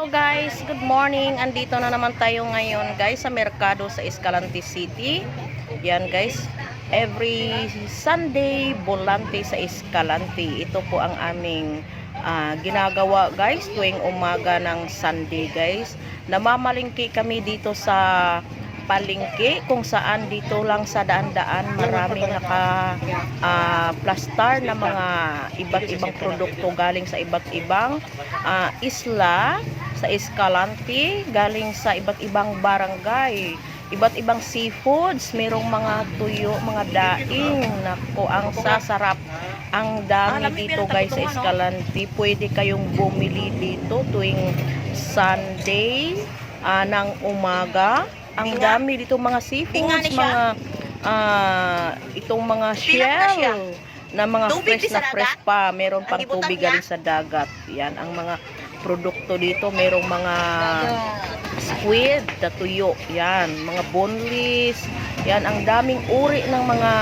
Hello guys, good morning. Andito na naman tayo ngayon guys sa Merkado sa Escalante City. Yan guys, every Sunday volante sa Escalante. Ito po ang aming ah, ginagawa guys tuwing umaga ng Sunday guys. Namamalingki kami dito sa palengke kung saan dito lang sa daan-daan maraming naka ah, plastar na mga iba't ibang produkto galing sa iba't ibang ah, isla sa Escalante, galing sa iba't ibang barangay, iba't ibang seafoods, merong mga tuyo, mga daing, nako ang sasarap. Ang dami dito guys sa Escalante. Pwede kayong bumili dito tuwing Sunday ah, ng umaga. Ang dami dito mga seafoods, mga ah, itong mga shell na mga Tubig fresh na fresh pa. Meron pang tubig galing sa dagat. Yan ang mga produkto dito. Merong mga squid na tuyo. Yan, mga boneless. Yan, ang daming uri ng mga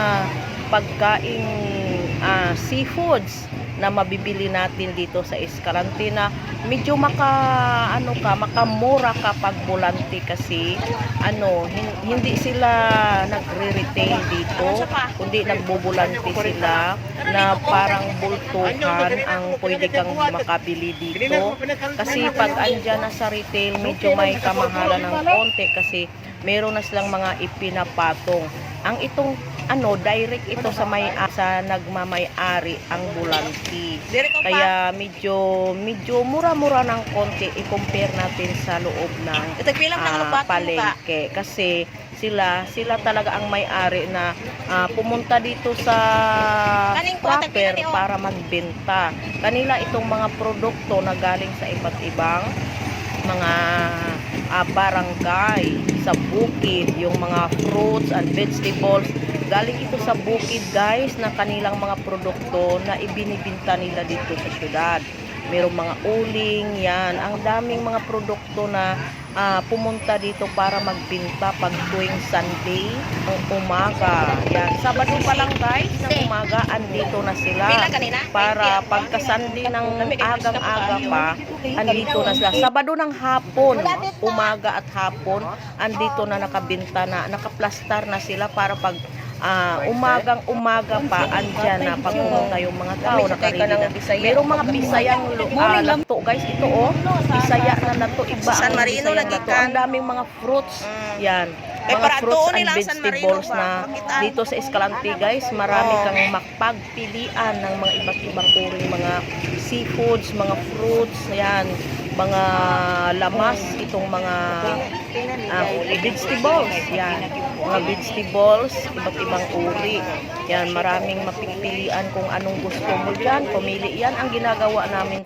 pagkaing ah, seafoods na mabibili natin dito sa Escalante na medyo maka ano ka makamura ka pag volante kasi ano hin- hindi sila nagre-retail dito kundi nagbubulante sila na parang bultuhan ang pwede kang makabili dito. Kasi pag andyan na sa retail medyo may kamahalan ng konti kasi meron na silang mga ipinapatong. Ang itong ano direct ito sa may sa nagmamay-ari ang bulanti kaya medyo medyo mura-mura ng konti i-compare natin sa loob ng ka. palengke kasi sila sila talaga ang may-ari na ah, pumunta dito sa proper para magbenta. Kanila itong mga produkto na galing sa iba't ibang mga ah, barangay sa bukid, yung mga fruits and vegetables galing ito sa bukid guys na kanilang mga produkto na ibinibinta nila dito sa syudad. Merong mga uling yan. Ang daming mga produkto na ah, pumunta dito para magbinta pag tuwing Sunday ng umaga. Yan. Sabado pa lang guys ng umaga andito na sila. Para pagka Sunday ng agang-aga pa andito na sila. Sabado ng hapon umaga at hapon andito na nakabinta na nakaplastar na sila para pag ah, umagang umaga pa andyan na pag pumunta yung mga tao nakarili na. Merong mga pisayang uh, lato guys ito oh. Pisaya na lato iba San ang Marino bisayang lagi ang daming mga fruits Mm. yan. Eh, mga para fruits and nila ang San Marino vegetables ba? na dito sa Escalante guys marami Oh. kang makpagpilian ng mga iba't ibang uring mga seafoods mga fruits yan. Mga lamas itong mga ah, vegetables. Yan. Mga vegetables iba't ibang uri. Yan maraming mapipilian kung anong gusto mo dyan. Pumili yan ang ginagawa namin